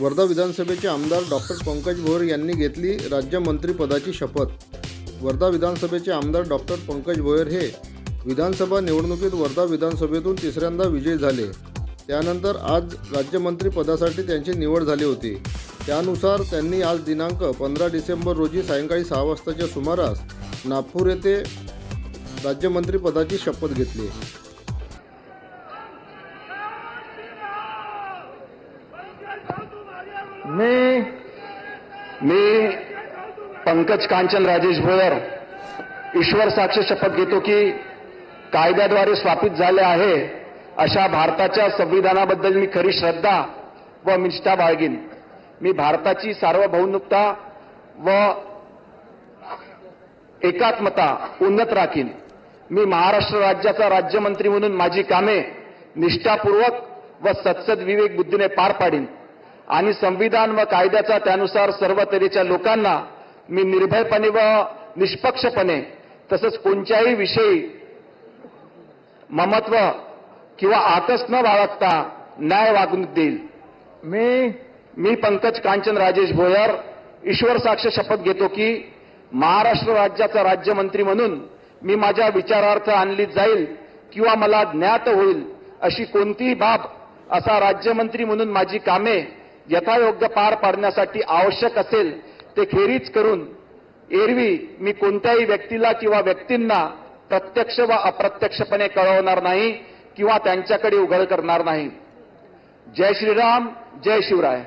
वर्धा विधानसभेचे आमदार डॉक्टर पंकज भोयर यांनी घेतली राज्यमंत्रीपदाची शपथ. वर्धा विधानसभेचे आमदार डॉक्टर पंकज भोयर हे विधानसभा निवडणुकीत वर्धा विधानसभेतून तिसऱ्यांदा विजयी झाले. त्यानंतर आज राज्यमंत्रीपदासाठी त्यांची निवड झाली होती. त्यानुसार त्यांनी आज दिनांक पंधरा डिसेंबर रोजी सायंकाळी सहा वाजताच्या सुमारास नागपूर येथे राज्यमंत्रीपदाची शपथ घेतली. मी मी पंकज कांचन राजेश भोयर ईश्वर साक्ष शपथ घेतो की कायद्याद्वारे स्थापित झाले आहे अशा भारताच्या संविधानाबद्दल मी खरी श्रद्धा व निष्ठा बाळगीन. मी भारताची सार्वभौमिकता व एकात्मता उन्नत राखीन. मी महाराष्ट्र राज्याचा राज्यमंत्री म्हणून माझी कामे निष्ठापूर्वक व सत्सद विवेक बुद्धीने पार पाडीन. आणि संविधान व कायद्याचा त्यानुसार सर्व तऱ्हेच्या लोकांना मी निर्भयपणे व निष्पक्षपणे तसंच कोणत्याही विषयी ममत्व किंवा आकस न बाळगता न्याय वागणूक देईल. मी मी पंकज कांचन राजेश भोयर ईश्वर साक्ष शपथ घेतो की महाराष्ट्र राज्याचा राज्यमंत्री म्हणून मी माझ्या विचारार्थ आणली जाईल किंवा मला ज्ञात होईल अशी कोणतीही बाब असा राज्यमंत्री म्हणून माझी कामे यथायोग्य पार पाडण्यासाठी आवश्यक असेल ते खेरीज करून एरवी मी कोणत्याही व्यक्तीला किंवा व्यक्तींना प्रत्यक्ष व अप्रत्यक्षपणे कळवणार नाही किंवा त्यांच्याकडे उघड करणार नाही. जय श्रीराम जय शिवराय.